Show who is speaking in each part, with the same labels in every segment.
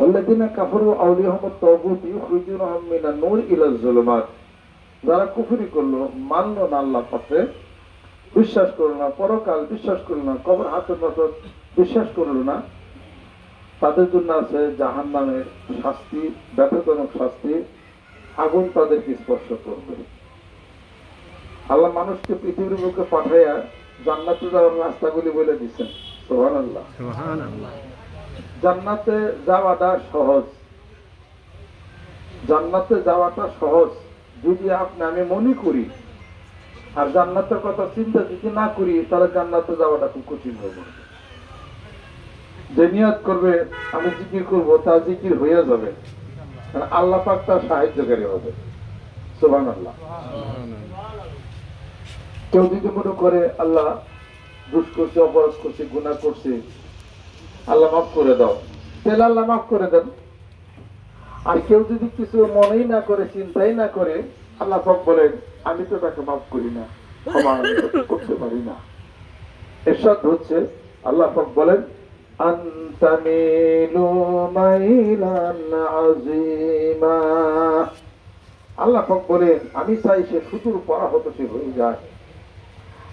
Speaker 1: والذين كفروا أولياءهم الطاغوت يخرجونهم من النور إلى الظلمات যারা কুফরি করলো মানলো না আল্লাহ পাশে বিশ্বাস করলো না পরকাল বিশ্বাস করলো না কবর হাতের নজর বিশ্বাস করলো না তাদের জন্য আছে জাহান নামের শাস্তি ব্যথাজনক শাস্তি আগুন তাদেরকে স্পর্শ করবে আল্লাহ মানুষকে পৃথিবীর বুকে পাঠাইয়া জান্নাতে যাওয়ার রাস্তাগুলি বলে দিচ্ছেন সোহান আল্লাহ জান্নাতে যাওয়াটা সহজ। জান্নাতে যাওয়াটা সহজ যদি আপনি আমি মনে করি, আর জান্নাতের কথা চিন্তা যদি না করি, তাহলে জান্নাতে যাওয়াটা খুব কঠিন হয়ে পড়বে। যে নিয়ত করবে, আমি জিকির করব, তা জিকির হয়ে যাবে। আল্লাহ পাক তার সাহায্যকারী হবে। সুবান আল্লাহ কেউ যদি মনে করে, আল্লাহ দুষ করছে, অপরাধ করছে গুণা করছে আল্লাহ মাফ করে দাও। তাহলে আল্লাহ মাফ করে দেন। আর কেউ যদি কিছু মনেই না করে, চিন্তাই না করে, আল্লাহ পাক বলেন, আমি তো তাকে মাফ করি না করতে পারি না। এরশাদ হচ্ছে, আল্লাহ পাক বলেন আল্লাহ বলেন, আমি চাই সে সুদূর পরাহত সে হয়ে যায়।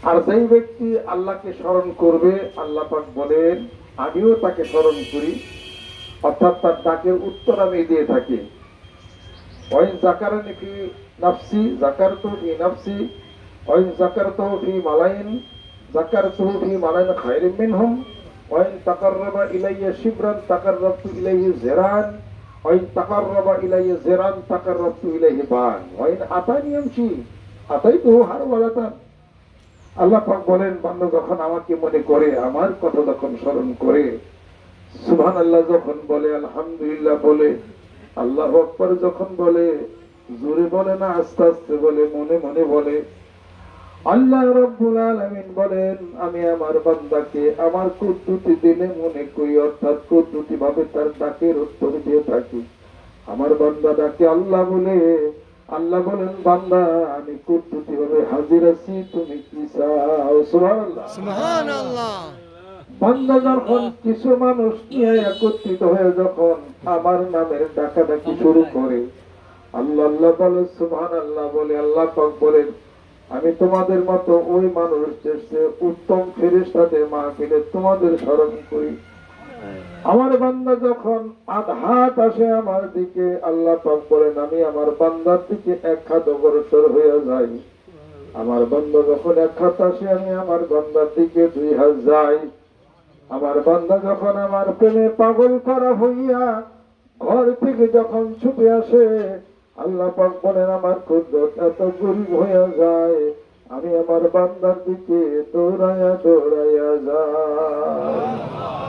Speaker 1: আর যেই ব্যক্তি আল্লাহকে স্মরণ করবে, আল্লাহ পাক বলেন আমিও তাকে স্মরণ করি, অর্থাৎ তার ডাকের উত্তর আমি দিয়ে থাকি। ওয়াইন জাকারানি ফি নাফসি, জাকারতু ফি নাফসি ওয়াইন জাকারতু ফি মালাইন, জাকারতু ফি মালাইন খায়রিন মিনহুম ওয়াইন তাকাররাবা ইলাইয়া শিবরান, তাকাররাবতু ইলাইহি জিরান ওয়াইন তাকাররাবা ইলাইয়া জিরান, তাকাররাবতু ইলাইহি বান। ওয়াইন আতানি আমশি আতাইতুহু হারওয়ালাতান আল্লাহ পাক বলেন, বান্দা যখন আমাকে মনে করে, আমার কথা যখন স্মরণ করে সুবহান আল্লাহ যখন বলে, আলহামদুলিল্লাহ বলে, আল্লাহ আকবর যখন বলে, জোরে বলে না, আস্তে আস্তে বলে, মনে মনে বলে, আল্লাহ রব্বুল আলামিন বলেন, আমি আমার বান্দাকে আমার কুদ্দুতি দিলে মনে করি, অর্থাৎ কুদ্দুতি ভাবে তার ডাকের উত্তর দিয়ে থাকি। আমার বান্দা ডাকে আল্লাহ বলে আল্লাহ বলেন বান্দা আমি কুদ্দুতি ভাবে হাজির আছি তুমি কি চাও? সুবহানাল্লাহ।
Speaker 2: সুবহানাল্লাহ।
Speaker 1: বান্দা যখন কিছু মানুষ নিয়ে একত্রিত হয়ে যখন আমার নামের ডাকাডাকি শুরু করে আল্লাহ আল্লাহ বলে সুবহান আল্লাহ বলে আল্লাহ পাক বলেন আমি তোমাদের মতো ওই মানুষ দেশে উত্তম ফেরেশতাদের মাহফিলে তোমাদের স্মরণ করি। আমার বান্দা যখন আধাত আসে আমার দিকে, আল্লাহ পাক বলেন, আমি আমার বান্দার দিকে এক হাত অগ্রসর হয়ে যাই। আমার বান্দা যখন এক হাত আসে, আমি আমার বান্দার দিকে দুই হাত যাই। আমার বান্দা যখন আমার প্রেমে পাগল করা হইয়া ঘর থেকে যখন ছুটে আসে, আল্লাহ পাক বলেন, আমার কুদরত এত গরিব হইয়া যায়, আমি আমার বান্দার দিকে দৌড়াইয়া দৌড়াইয়া যাই।